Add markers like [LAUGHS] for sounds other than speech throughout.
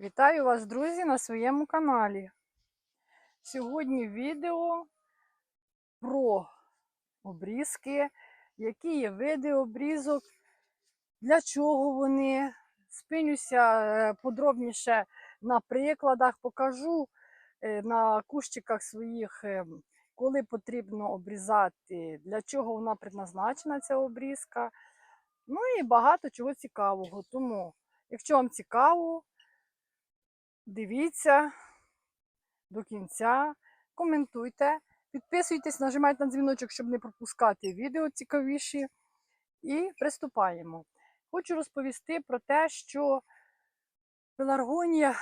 Вітаю вас, друзі, на своєму каналі. Сьогодні відео про обрізки, які є види обрізок, для чого вони. Спинюся е, подробніше на прикладах, покажу е, на кущиках своїх, е, коли потрібно обрізати, для чого вона предназначена, ця обрізка. Ну і багато чого цікавого. Тому, якщо вам цікаво, Дивіться до кінця, коментуйте, підписуйтесь, нажимайте на дзвіночок, щоб не пропускати відео цікавіші. І приступаємо. Хочу розповісти про те, що пеларгонія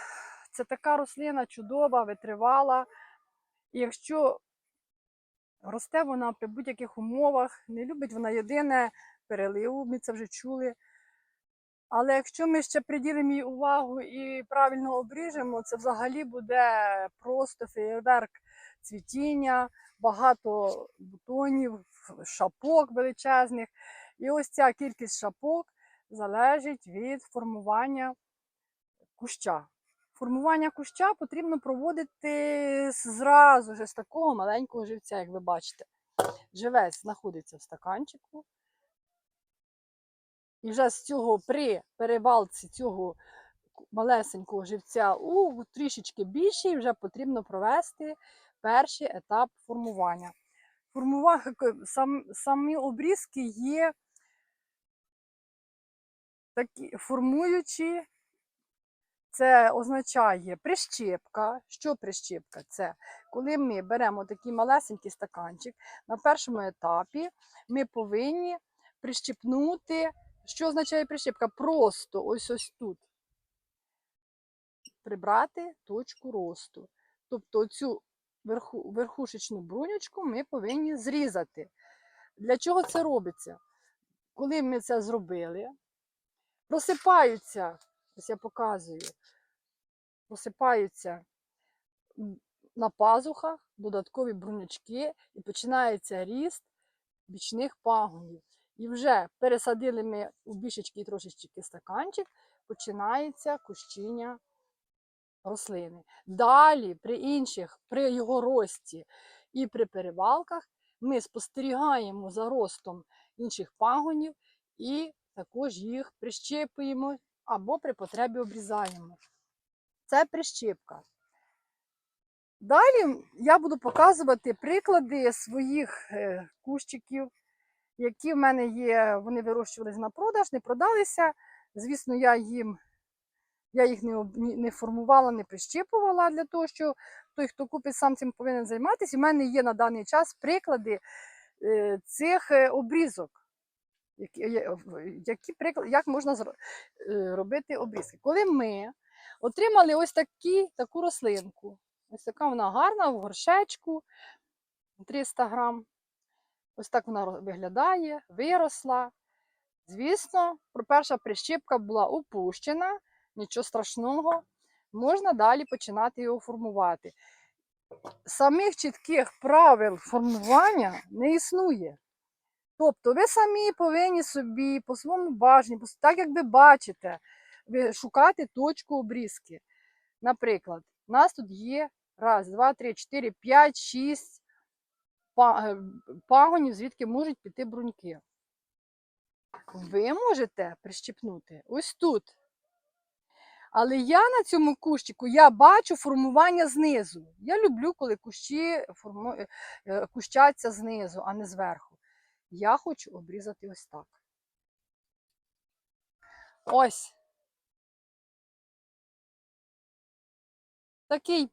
це така рослина чудова, витривала. І якщо росте вона при будь-яких умовах, не любить вона єдине переливу, ми це вже чули. Але якщо ми ще приділимо їй увагу і правильно обріжемо, це взагалі буде просто феєрверк цвітіння, багато бутонів, шапок величезних. І ось ця кількість шапок залежить від формування куща. Формування куща потрібно проводити зразу ж з такого маленького живця, як ви бачите. Живець знаходиться в стаканчику. І вже з цього при перевалці цього малесенького живця у трішечки більший вже потрібно провести перший етап формування. Формува... Сам... Самі обрізки є такі формуючі, це означає прищепка. Що прищепка? Це коли ми беремо такий малесенький стаканчик, на першому етапі ми повинні прищепнути. Що означає прищепка? Просто ось ось тут прибрати точку росту. Тобто цю верху, верхушечну брунючку ми повинні зрізати. Для чого це робиться? Коли ми це зробили, просипаються, ось я показую, просипаються на пазухах додаткові брунячки і починається ріст бічних пагонів. І вже пересадили ми у більшечки трошечки стаканчик, починається кущіння рослини. Далі, при інших, при його рості і при перевалках, ми спостерігаємо за ростом інших пагонів і також їх прищепуємо або при потребі обрізаємо. Це прищепка. Далі я буду показувати приклади своїх е, кущиків які в мене є, вони вирощувалися на продаж, не продалися. Звісно, я їм я їх не не формувала, не прищіпувала для того, що той, хто купить, сам цим повинен займатися. У мене є на даний час приклади е, цих е, обрізок. Які, Як можна е, робити обрізки? Коли ми отримали ось такі, таку рослинку, ось така вона гарна в горшечку 300 грам. Ось так вона виглядає, виросла. Звісно, перша прищіпка була опущена, нічого страшного, можна далі починати його формувати. Самих чітких правил формування не існує. Тобто ви самі повинні собі по своєму бажанню, так як ви бачите, шукати точку обрізки. Наприклад, у нас тут є раз, два, три, чотири, п'ять, шість пагонів, звідки можуть піти бруньки. Ви можете прищепнути ось тут. Але я на цьому кущику я бачу формування знизу. Я люблю, коли кущі форму... Е, е, кущаться знизу, а не зверху. Я хочу обрізати ось так. Ось. Такий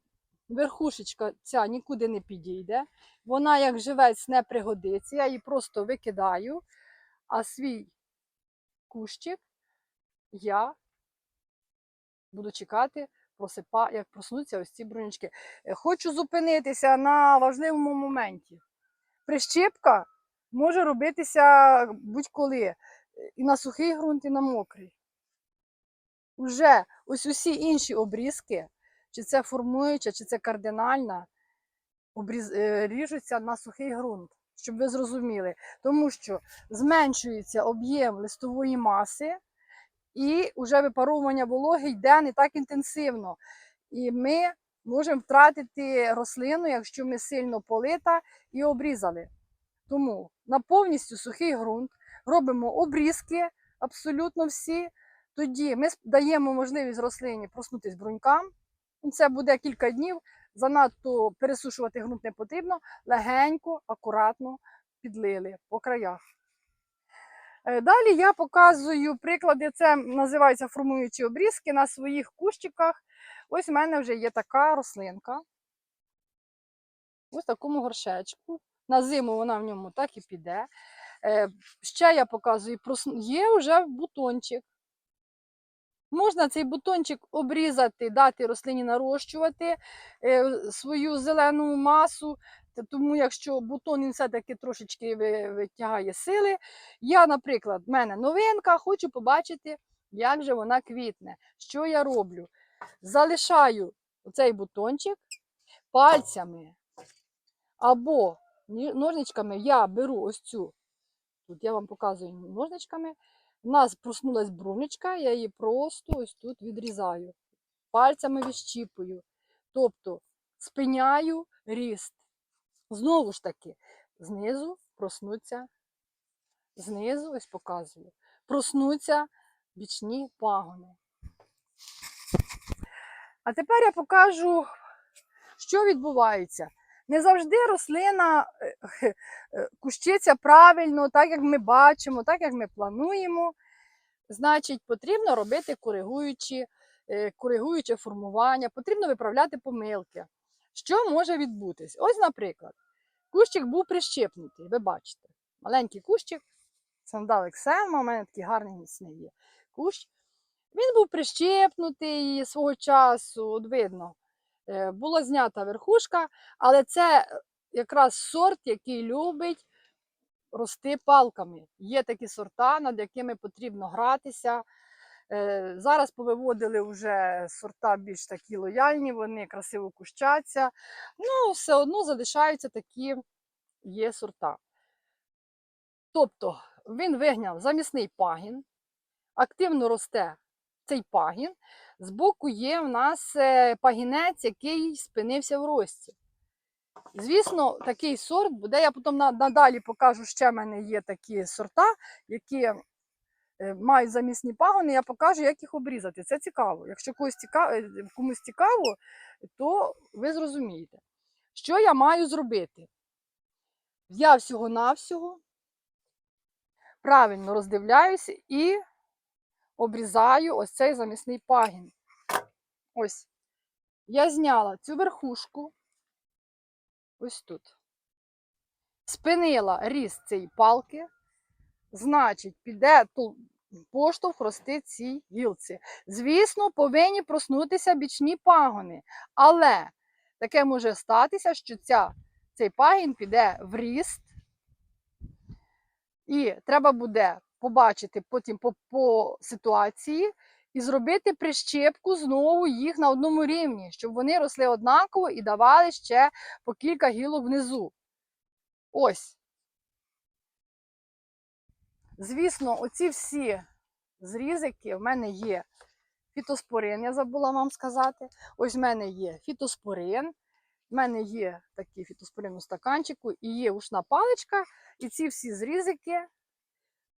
верхушечка ця нікуди не підійде. Вона, як живець, не пригодиться. Я її просто викидаю, а свій кущик я буду чекати, просипа, як проснуться ось ці бронячки. Е, хочу зупинитися на важливому моменті. Прищепка може робитися будь-коли. Е, і на сухий ґрунт, і на мокрий. Уже ось усі інші обрізки чи це формуюча, чи це кардинальна. Е, ріжуться на сухий ґрунт, щоб ви зрозуміли. Тому що зменшується об'єм листової маси, і вже випаровування вологи йде не так інтенсивно. І ми можемо втратити рослину, якщо ми сильно полита і обрізали. Тому на повністю сухий ґрунт робимо обрізки абсолютно всі. Тоді ми даємо можливість рослині проснутись брунькам. Це буде кілька днів. Занадто пересушувати ґрунт не потрібно. Легенько, акуратно підлили по краях. Е, Далі я показую приклади. Це називається формуючі обрізки на своїх кущиках. Ось в мене вже є така рослинка. Ось в такому горшечку. На зиму вона в ньому так і піде. Е, Ще я показую, є вже бутончик. Можна цей бутончик обрізати, дати рослині нарощувати е, свою зелену масу. Тому, якщо бутон він все-таки трошечки витягає сили. Я, наприклад, в мене новинка, хочу побачити, як же вона квітне. Що я роблю? Залишаю цей бутончик пальцями або ножничками я беру ось цю. Тут я вам показую ножничками. У нас проснулась брунечка, я її просто ось тут відрізаю. Пальцями відщіпую. Тобто спиняю ріст. Знову ж таки, знизу проснуться, знизу, ось показую, проснуться бічні пагони. А тепер я покажу, що відбувається. Не завжди рослина е, [LAUGHS] е, кущиться правильно, так як ми бачимо, так як ми плануємо. Значить, потрібно робити коригуючі, е, коригуюче формування, потрібно виправляти помилки. Що може відбутись? Ось, наприклад, кущик був прищепнутий, ви бачите. Маленький кущик, сандалик Сема, у мене такий гарний міцний є кущ. Він був прищепнутий свого часу, от видно. Е, Була знята верхушка, але це е, якраз сорт, який любить рости палками. Є такі сорта, над якими потрібно гратися. Е, Зараз повиводили вже сорта більш такі лояльні, вони красиво кущаться. Ну, все одно залишаються такі є сорта. Тобто він вигняв замісний пагін, активно росте цей пагін. Збоку є в нас е, пагінець, який спинився в рості. Звісно, такий сорт буде. Я потім надалі покажу, ще в мене є такі сорта, які е, мають замісні пагони. Я покажу, як їх обрізати. Це цікаво. Якщо цікаво, комусь цікаво, то ви зрозумієте, що я маю зробити. Я всього-навсього правильно роздивляюся і обрізаю ось цей замісний пагін. Ось. Я зняла цю верхушку. Ось тут. Спинила ріст цієї палки. Значить, піде поштовх рости цій гілці. Звісно, повинні проснутися бічні пагони. Але таке може статися, що ця, цей пагін піде в ріст. І треба буде побачити потім по, по ситуації і зробити прищепку знову їх на одному рівні, щоб вони росли однаково і давали ще по кілька гілок внизу. Ось. Звісно, оці всі зрізики в мене є фітоспорин, я забула вам сказати. Ось в мене є фітоспорин, в мене є такий фітоспорин у стаканчику і є ушна паличка. І ці всі зрізики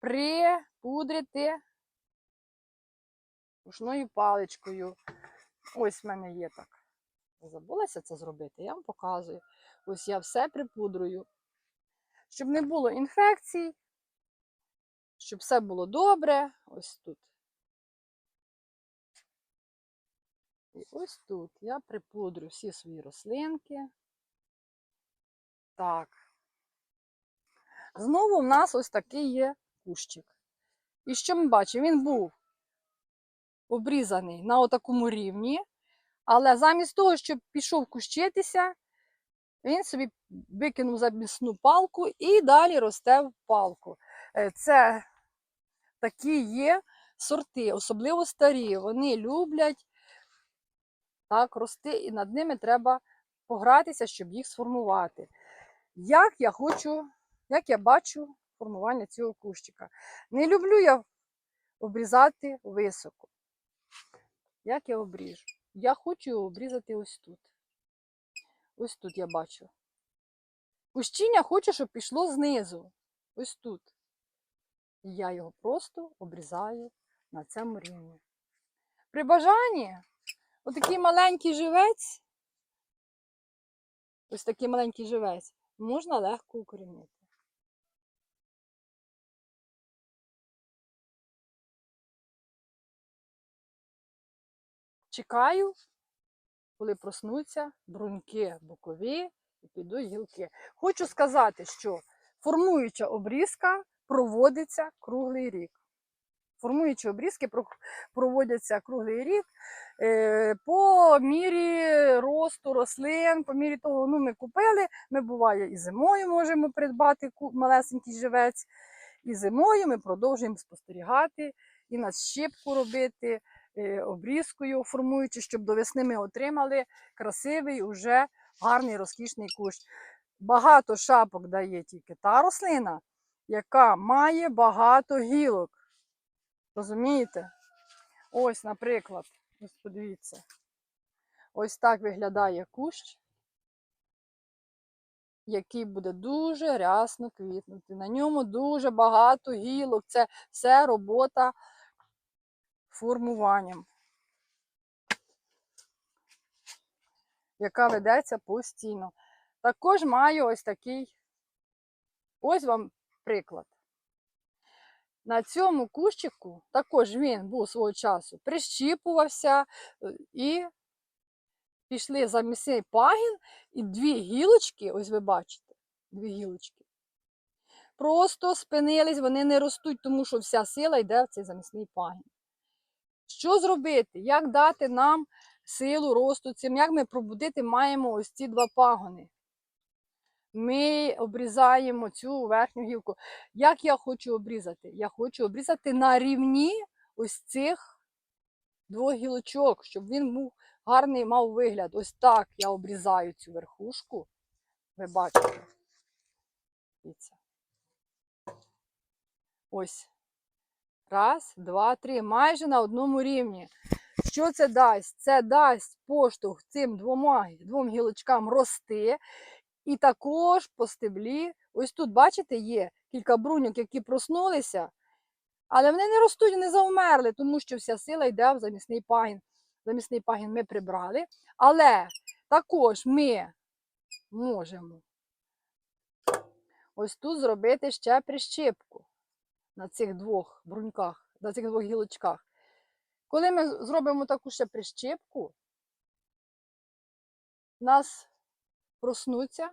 припудрити ушною паличкою. Ось в мене є так. Забулася це зробити, я вам показую. Ось я все припудрую. Щоб не було інфекцій, щоб все було добре. Ось тут. І ось тут я припудрю всі свої рослинки. Так. Знову в нас ось такий є кущик. І що ми бачимо? Він був обрізаний на отакому рівні, але замість того, щоб пішов кущитися, він собі викинув замісну палку і далі росте в палку. Е, Це такі є сорти, особливо старі. Вони люблять так рости, і над ними треба погратися, щоб їх сформувати. Як я хочу, як я бачу формування цього кущика. Не люблю я обрізати високо. Як я обріжу? Я хочу його обрізати ось тут. Ось тут я бачу. Кущіння хочу, щоб пішло знизу. Ось тут. І я його просто обрізаю на цьому рівні. При бажанні, отакий маленький живець, ось такий маленький живець, можна легко укорінити. Чекаю, коли проснуться бруньки бокові і підуть гілки. Хочу сказати, що формуюча обрізка проводиться круглий рік. Формуючі обрізки проводяться круглий рік е, по мірі росту рослин, по мірі того, ну ми купили, ми буває і зимою можемо придбати малесенький живець, і зимою ми продовжуємо спостерігати і надщипку робити, обрізкою формуючи, щоб до весни ми отримали красивий, уже гарний розкішний кущ. Багато шапок дає тільки та рослина, яка має багато гілок. Розумієте? Ось, наприклад, ось подивіться. Ось так виглядає кущ, який буде дуже рясно квітнути. На ньому дуже багато гілок. Це все робота формуванням, яка ведеться постійно. Також маю ось такий, ось вам приклад. На цьому кущику також він був свого часу прищіпувався е, і пішли за місцей пагін, і дві гілочки, ось ви бачите, дві гілочки. Просто спинились, вони не ростуть, тому що вся сила йде в цей замісний пагін. Що зробити? Як дати нам силу росту цим? Як ми пробудити маємо ось ці два пагони? Ми обрізаємо цю верхню гілку. Як я хочу обрізати? Я хочу обрізати на рівні ось цих двох гілочок, щоб він був гарний мав вигляд. Ось так я обрізаю цю верхушку. Ви бачите. Ось. Раз, два, три. Майже на одному рівні. Що це дасть? Це дасть поштовх цим двома, двом гілочкам рости. І також по стеблі, ось тут, бачите, є кілька бруньок, які проснулися, але вони не ростуть, вони завмерли, тому що вся сила йде в замісний пагін. Замісний пагін ми прибрали. Але також ми можемо ось тут зробити ще прищепку на цих двох бруньках, на цих двох гілочках. Коли ми зробимо таку ще прищепку, нас проснуться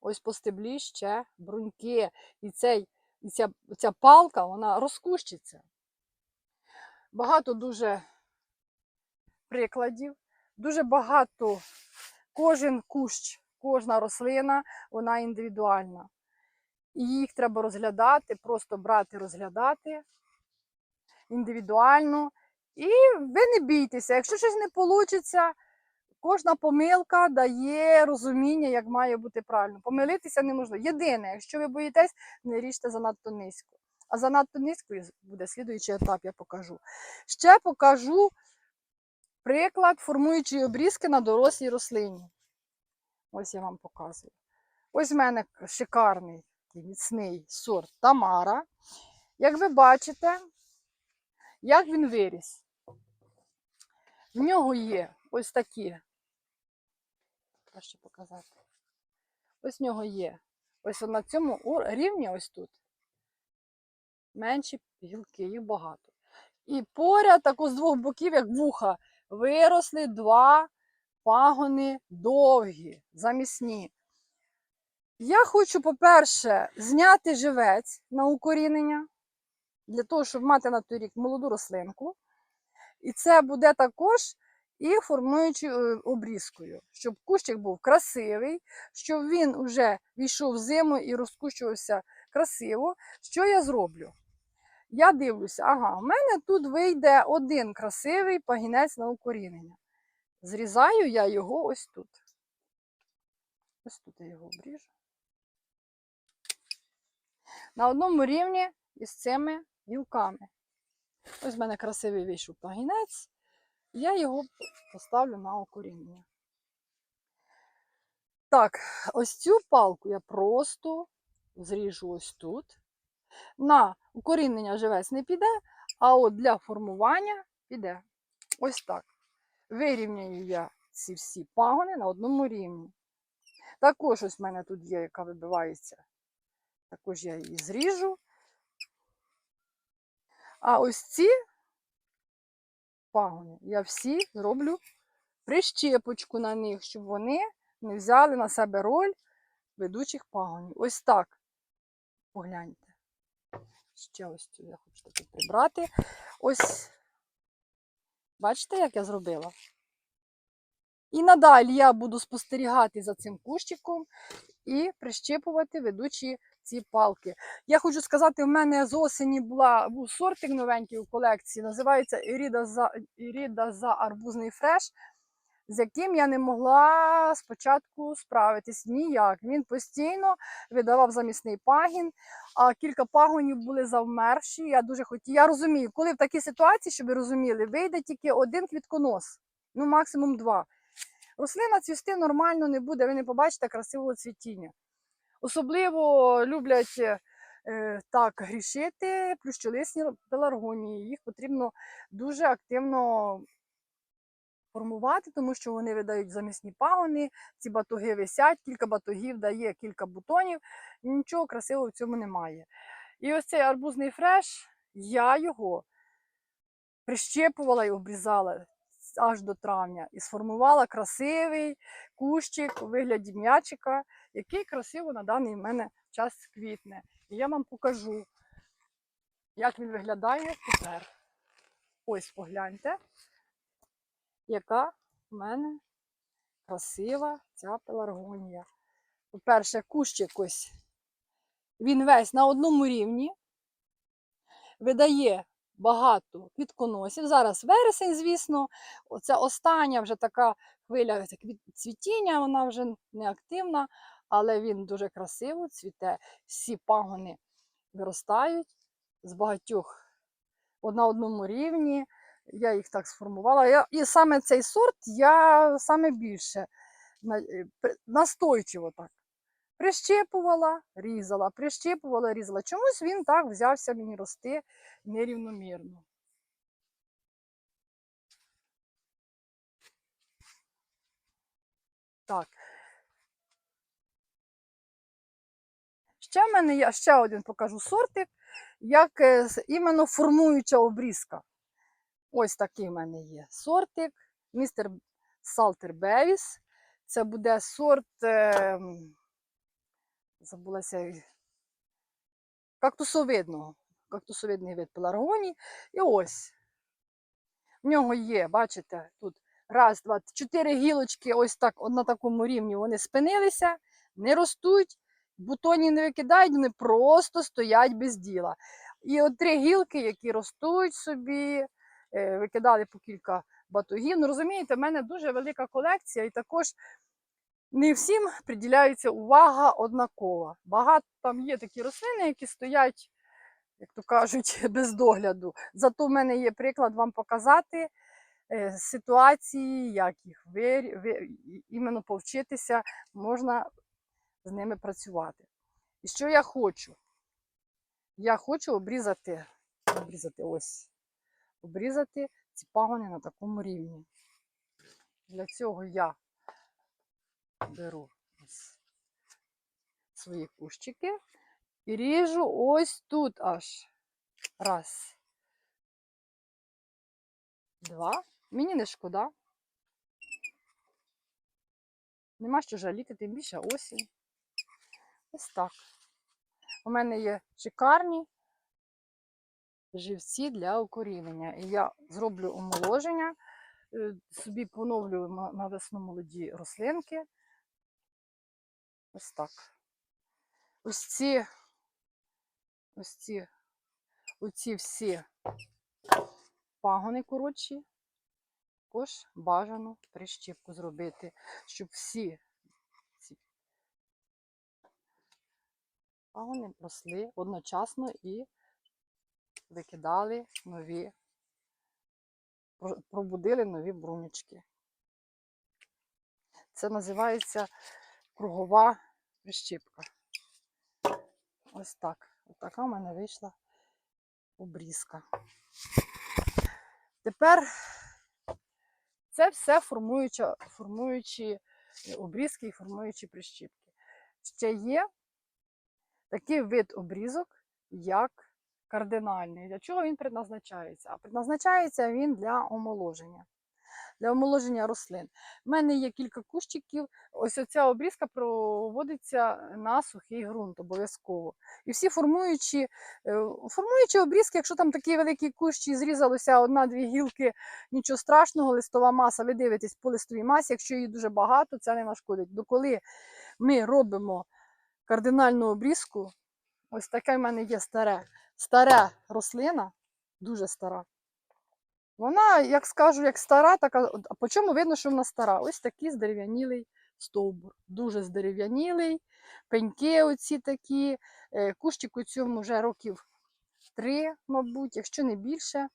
ось по стеблі ще бруньки. І, цей, і ця, ця палка вона розкущиться. Багато дуже прикладів, дуже багато, кожен кущ, кожна рослина, вона індивідуальна. І їх треба розглядати, просто брати, розглядати індивідуально. І ви не бійтеся, якщо щось не вийде, Кожна помилка дає розуміння, як має бути правильно. Помилитися неможливо. Єдине, якщо ви боїтесь, не ріжте занадто низько. А занадто низько буде слідуючий етап, я покажу. Ще покажу приклад формуючої обрізки на дорослій рослині. Ось я вам показую. Ось в мене шикарний такий міцний сорт Тамара. Як ви бачите, як він виріс. В нього є ось такі краще показати. Ось в нього є. Ось на цьому рівні, ось тут. Менші гілки, їх багато. І поряд, тако з двох боків, як вуха, виросли два пагони довгі, замісні. Я хочу, по-перше, зняти живець на укорінення, для того, щоб мати на той рік молоду рослинку. І це буде також і формуючи е, обрізкою, щоб кущик був красивий, щоб він уже війшов в зиму і розкущувався красиво. Що я зроблю? Я дивлюся, ага, в мене тут вийде один красивий пагінець на укорінення. Зрізаю я його ось тут. Ось тут я його обріжу. На одному рівні із цими гілками. Ось в мене красивий вийшов пагінець. Я його поставлю на укорінення. Так, ось цю палку я просто зріжу ось тут. На укорінення живець не піде, а от для формування піде. Ось так. Вирівняю я ці всі пагони на одному рівні. Також ось в мене тут є, яка вибивається. Також я її зріжу. А ось ці пагони я всі зроблю прищепочку на них, щоб вони не взяли на себе роль ведучих пагонів. Ось так. Погляньте. Ще ось цю я хочу таки прибрати. Ось. Бачите, як я зробила? І надалі я буду спостерігати за цим кущиком і прищепувати ведучі ці палки. Я хочу сказати, в мене з осені була, був сортик новенький у колекції, називається Іріда за, Іріда за арбузний фреш, з яким я не могла спочатку справитись ніяк. Він постійно видавав замісний пагін, а кілька пагонів були завмерші. Я дуже хотіла. Я розумію, коли в такій ситуації, щоб ви розуміли, вийде тільки один квітконос, ну максимум два. Рослина цвісти нормально не буде, ви не побачите красивого цвітіння. Особливо люблять е, так грішити плющолисні пеларгонії. Їх потрібно дуже активно формувати, тому що вони видають замісні пагони, ці батоги висять, кілька батогів дає кілька бутонів, нічого красивого в цьому немає. І ось цей арбузний фреш, я його прищепувала і обрізала аж до травня і сформувала красивий кущик у вигляді м'ячика, який красиво на даний мене час квітне. І я вам покажу, як він виглядає тепер. Ось погляньте, яка в мене красива ця пеларгонія. По-перше, кущик ось, він весь на одному рівні, видає багато квітконосів. Зараз вересень, звісно, оця остання вже така хвиля цвітіння, вона вже не активна, але він дуже красиво цвіте. Всі пагони виростають з багатьох на одному рівні. Я їх так сформувала. Я, і саме цей сорт я саме більше е, настойчиво так. Прищепувала, різала, прищепувала, різала. Чомусь він так взявся мені рости нерівномірно. Так. Ще в мене є ще один покажу сортик, як е, іменно формуюча обрізка. Ось такий в мене є сортик. Містер Салтер Бевіс. Це буде сорт. Забулася кактусовидного. Кактусовидний вид пеларгоній. І ось. В нього є, бачите, тут раз, два, чотири гілочки, ось так, на такому рівні вони спинилися, не ростуть, бутоні не викидають, вони просто стоять без діла. І от три гілки, які ростуть собі, е, викидали по кілька батогів. Ну, розумієте, в мене дуже велика колекція, і також не всім приділяється увага однакова. Багато там є такі рослини, які стоять, як то кажуть, [LAUGHS] без догляду. Зато в мене є приклад вам показати е, ситуації, як їх ви, ви, іменно повчитися, можна з ними працювати. І що я хочу? Я хочу обрізати, обрізати ось, обрізати ці пагони на такому рівні. Для цього я беру свої кущики і ріжу ось тут аж. Раз. Два. Мені не шкода. Нема що жаліти, тим більше осінь. Ось так. У мене є шикарні живці для укорінення. І я зроблю омоложення, е, собі поновлю на весну молоді рослинки. Ось так. Ось ці, ось ці, оці всі пагони коротші, також бажано прищіпку зробити, щоб всі ці пагони росли одночасно і викидали нові, пробудили нові брунючки. Це називається кругова прищіпка. Ось так. Ось така в мене вийшла обрізка. Тепер це все формуюча, формуючі обрізки і формуючі прищіпки. Ще є такий вид обрізок, як кардинальний. Для чого він предназначається? А предназначається він для омоложення. Для омоложення рослин. У мене є кілька кущиків. Ось оця обрізка проводиться на сухий ґрунт обов'язково. І всі формуючі, е, формуючі обрізки, якщо там такі великі кущі, зрізалося одна-дві гілки, нічого страшного, листова маса, ви дивитесь по листовій масі, якщо її дуже багато, це не нашкодить. Бо коли ми робимо кардинальну обрізку, ось таке в мене є старе, стара рослина, дуже стара. Вона, як скажу, як стара, така, а по чому видно, що вона стара? Ось такий здерев'янілий стовбур. Дуже здерев'янілий, пеньки оці такі, е, кущик у цьому вже років три, мабуть, якщо не більше.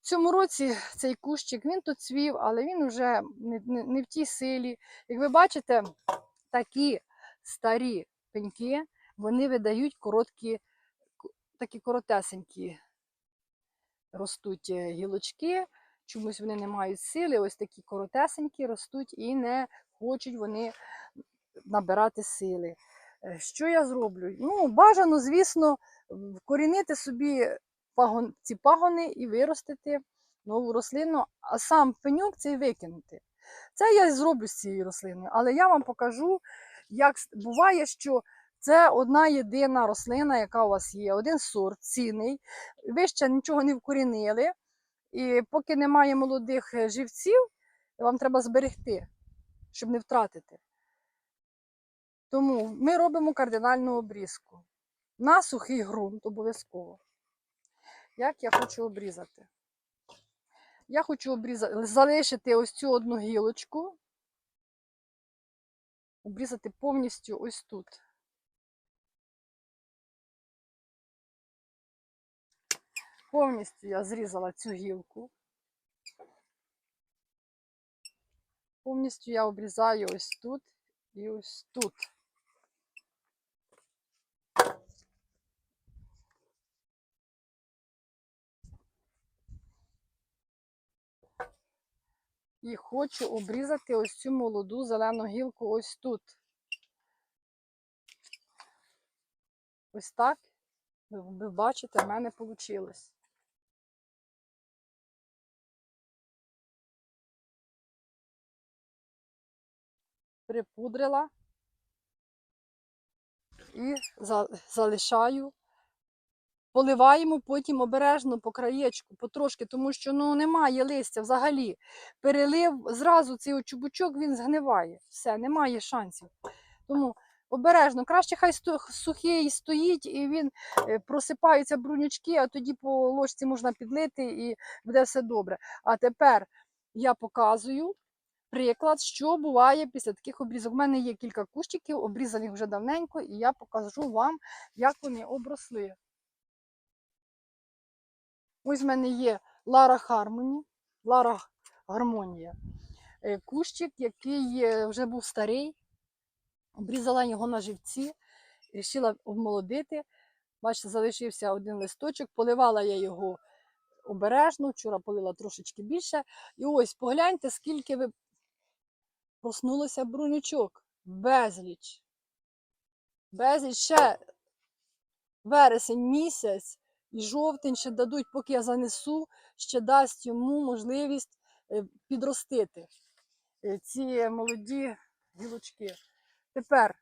В цьому році цей кущик він тут цвів, але він вже не, не, не в тій силі. Як ви бачите, такі старі пеньки, вони видають короткі, такі коротесенькі ростуть е, гілочки, чомусь вони не мають сили, ось такі коротесенькі ростуть і не хочуть вони набирати сили. Е, Що я зроблю? Ну, бажано, звісно, вкорінити собі пагон, ці пагони і виростити нову рослину, а сам пеньок цей викинути. Це я зроблю з цією рослиною, але я вам покажу, як буває, що це одна єдина рослина, яка у вас є, один сорт цінний. Ви ще нічого не вкорінили, і поки немає молодих е, живців, вам треба зберегти, щоб не втратити. Тому ми робимо кардинальну обрізку. На сухий ґрунт обов'язково. Як я хочу обрізати? Я хочу обрізати, залишити ось цю одну гілочку, обрізати повністю ось тут. Повністю я зрізала цю гілку. Повністю я обрізаю ось тут і ось тут. І хочу обрізати ось цю молоду зелену гілку ось тут. Ось так. Ви, бачите, в мене вийшло. Припудрила і залишаю. Поливаємо потім обережно по краєчку, потрошки, тому що ну, немає листя взагалі. Перелив зразу цей чубучок він згниває. Все, немає шансів. Тому обережно, краще хай сухий стоїть і він е, просипаються брунючки, а тоді по ложці можна підлити і буде все добре. А тепер я показую приклад, що буває після таких обрізок. У мене є кілька кущиків, обрізаних вже давненько, і я покажу вам, як вони обросли. Ось в мене є Лара Хармоні, Лара Гармонія. Е, Кущик, який е, вже був старий, обрізала його на живці, вирішила обмолодити. Бачите, залишився один листочок, поливала я його обережно, вчора полила трошечки більше. І ось погляньте, скільки ви проснулося брунючок. Безліч. Безліч ще вересень місяць і жовтень ще дадуть, поки я занесу, ще дасть йому можливість е, підростити е, ці молоді гілочки. Тепер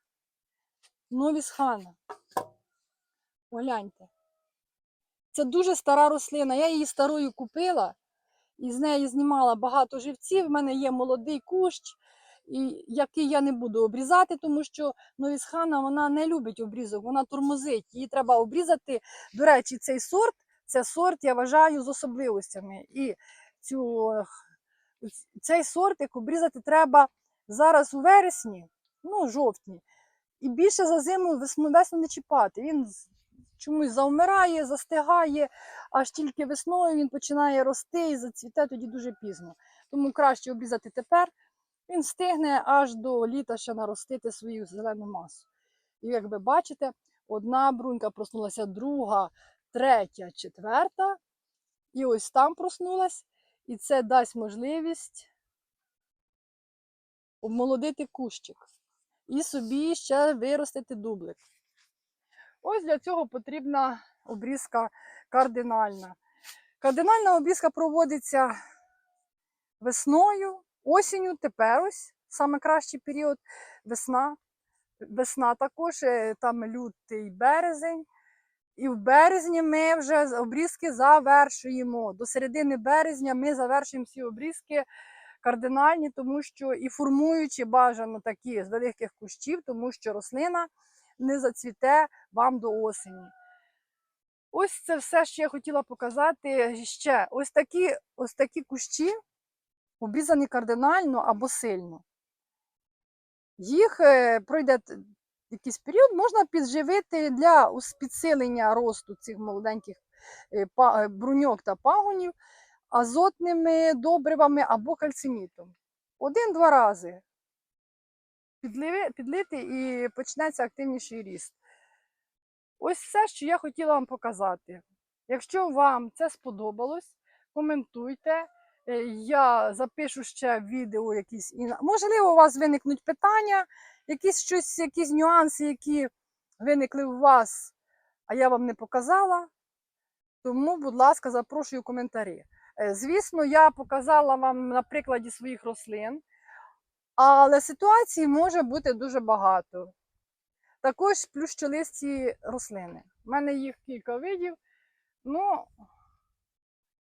новіс хана. Погляньте. Це дуже стара рослина. Я її старою купила і з неї знімала багато живців. У мене є молодий кущ, і, який я не буду обрізати, тому що новісхана вона не любить обрізок, вона тормозить. Її треба обрізати. До речі, цей сорт це сорт, я вважаю, з особливостями. І цю, цей сорт, як обрізати, треба зараз у вересні, ну, жовтні. І більше за зиму весну, весну не чіпати. Він чомусь завмирає, застигає, аж тільки весною він починає рости і зацвіте тоді дуже пізно. Тому краще обрізати тепер. Він встигне аж до літа ще наростити свою зелену масу. І як ви бачите, одна брунька проснулася, друга, третя, четверта. І ось там проснулась. І це дасть можливість обмолодити кущик і собі ще виростити дублик. Ось для цього потрібна обрізка кардинальна. Кардинальна обрізка проводиться весною, осінню, тепер ось саме кращий період весна. Весна також, е, там лютий березень. І в березні ми вже обрізки завершуємо. До середини березня ми завершуємо всі обрізки кардинальні, тому що і формуючи бажано такі з великих кущів, тому що рослина не зацвіте вам до осені. Ось це все, що я хотіла показати ще. Ось такі, ось такі кущі обрізані кардинально або сильно. Їх е, пройде якийсь період, можна підживити для підсилення росту цих молоденьких е, е, бруньок та пагонів азотними добривами або кальцинітом. Один-два рази підлити і почнеться активніший ріст. Ось все, що я хотіла вам показати. Якщо вам це сподобалось, коментуйте. Е, Я запишу ще відео якісь. Можливо, у вас виникнуть питання, якісь щось, якісь нюанси, які виникли у вас, а я вам не показала. Тому, будь ласка, запрошую коментарі. Е, Звісно, я показала вам на прикладі своїх рослин, але ситуацій може бути дуже багато. Також плющолисті рослини. У мене їх кілька видів. Ну,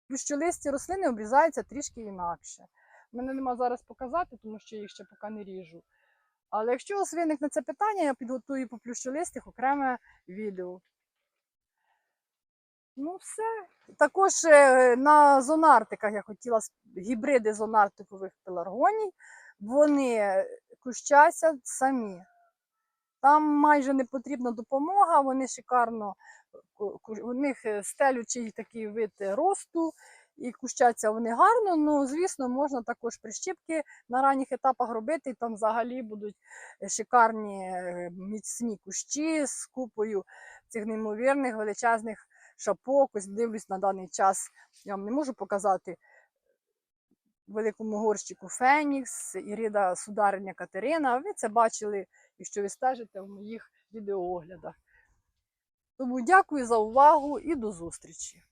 плющолисті рослини обрізаються трішки інакше. У мене нема зараз показати, тому що я їх ще поки не ріжу. Але якщо у вас виникне це питання, я підготую по плющолистих окреме відео. Ну, все. Також е, на зонартиках я хотіла гібриди зонартикових пеларгоній. Вони кущаться самі. Там майже не потрібна допомога, вони шикарно, у них е, стелючий такий вид е, росту, і кущаться вони гарно. Ну, звісно, можна також прищіпки на ранніх етапах робити, і там взагалі будуть е, шикарні міцні кущі з купою цих неймовірних величезних шапок. Ось дивлюсь на даний час. Я вам не можу показати великому горщику Фенікс, Ірida Судариня Катерина. Ви це бачили, якщо ви стежите в моїх відеооглядах. Тому дякую за увагу і до зустрічі!